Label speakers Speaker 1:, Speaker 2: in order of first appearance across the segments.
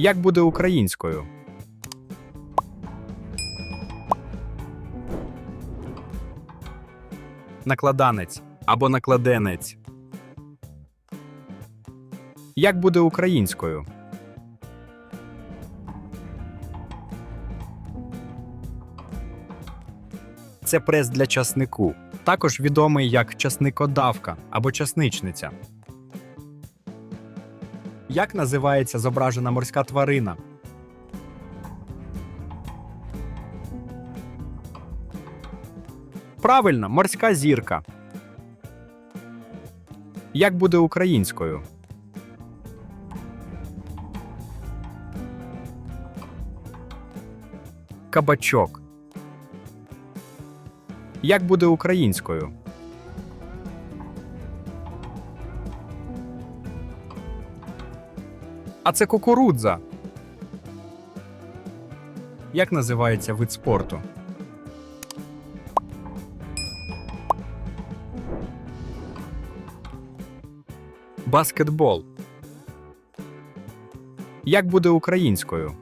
Speaker 1: Як буде українською? Накладанець або накладенець. Як буде українською? Це прес для часнику, також відомий як часникодавка або часничниця. Як називається зображена морська тварина? Правильно, морська зірка. Як буде українською? Кабачок. Як буде українською? А це кукурудза. Як називається вид спорту? Баскетбол. Як буде українською?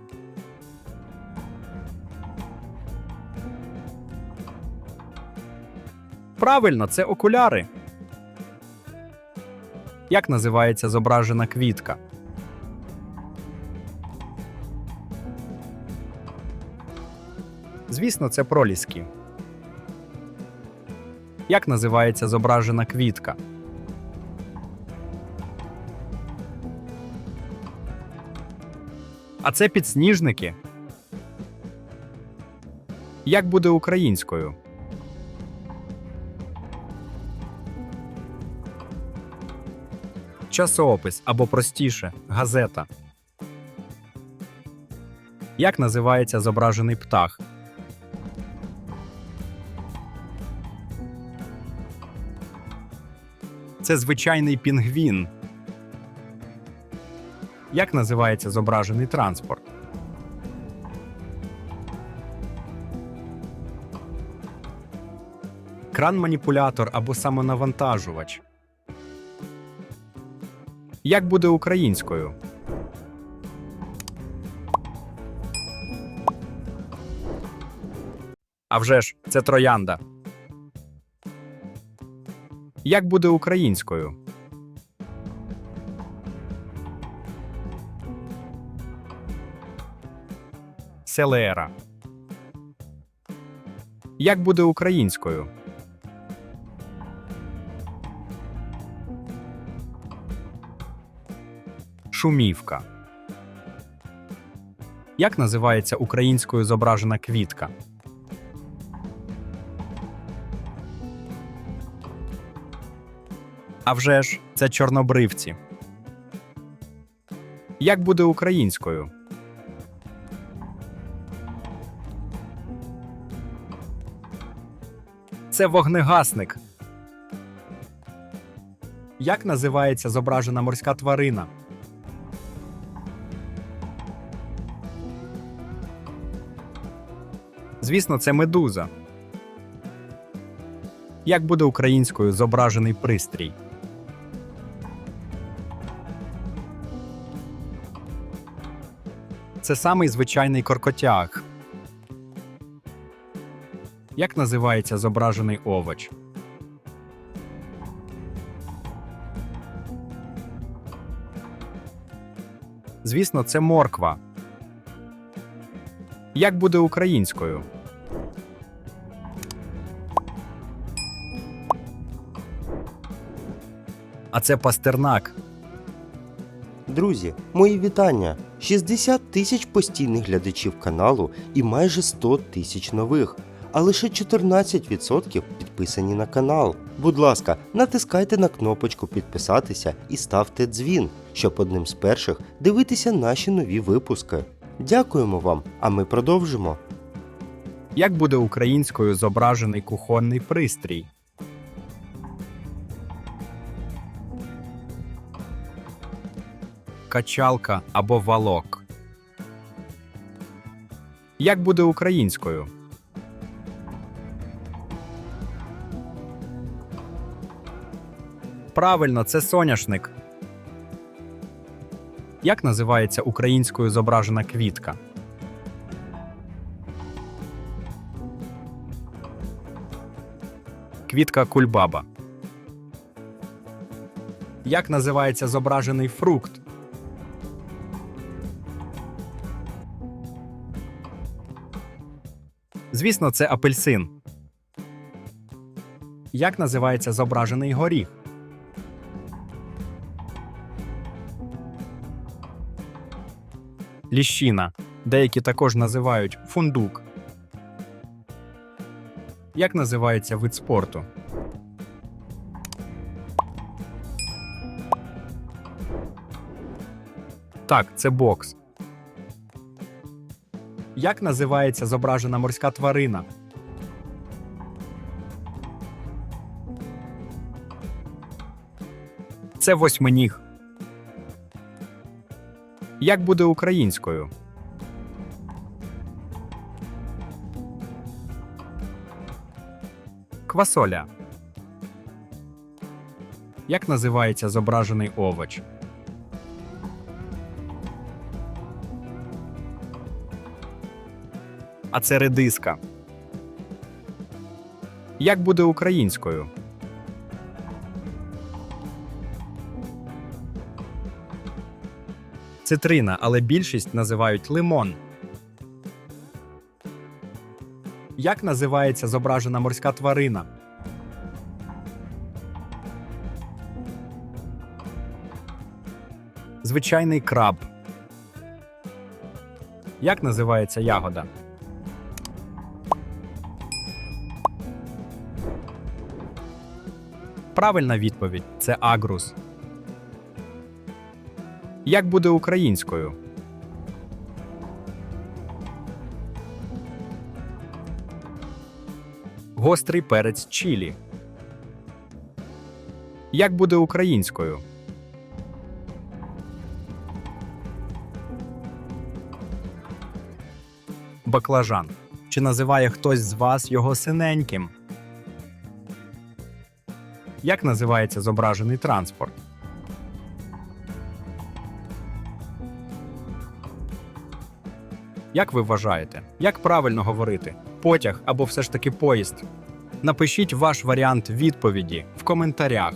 Speaker 1: Правильно, це окуляри. Як називається зображена квітка? Звісно, це проліски. Як називається зображена квітка? А це підсніжники. Як буде українською? Часоопис або простіше газета. Як називається зображений птах? Це звичайний пінгвін. Як називається зображений транспорт? Кран-маніпулятор або самонавантажувач. Як буде українською? А вже ж, це троянда. Як буде українською? Селера. Як буде українською? Шумівка. Як називається українською зображена квітка? А вже ж, це чорнобривці. Як буде українською? Це вогнегасник. Як називається зображена морська тварина? Звісно, це медуза. Як буде українською зображений пристрій? Це самий звичайний коркотяг. Як називається зображений овоч? Звісно, це морква. Як буде українською? А це пастернак.
Speaker 2: Друзі, мої вітання! 60 тисяч постійних глядачів каналу і майже 100 тисяч нових. А лише 14% підписані на канал. Будь ласка, натискайте на кнопочку підписатися і ставте дзвін, щоб одним з перших дивитися наші нові випуски. Дякуємо вам, а ми продовжимо.
Speaker 1: Як буде українською зображений кухонний пристрій? Качалка або валок. Як буде українською? Правильно, це соняшник. Як називається українською зображена квітка? Квітка кульбаба. Як називається зображений фрукт? Звісно, це апельсин. Як називається зображений горіх? Ліщина. Деякі також називають фундук. Як називається вид спорту? Так, це бокс. Як називається зображена морська тварина? Це восьминіг. Як буде українською? Квасоля. Як називається зображений овоч? А це редиска. Як буде українською? Цитрина, але більшість називають лимон. Як називається зображена морська тварина? Звичайний краб. Як називається ягода? Правильна відповідь це агрус. Як буде українською? Гострий перець чілі. Як буде українською? Баклажан. Чи називає хтось з вас його синеньким? Як називається зображений транспорт? Як ви вважаєте, як правильно говорити? Потяг або все ж таки поїзд? Напишіть ваш варіант відповіді в коментарях.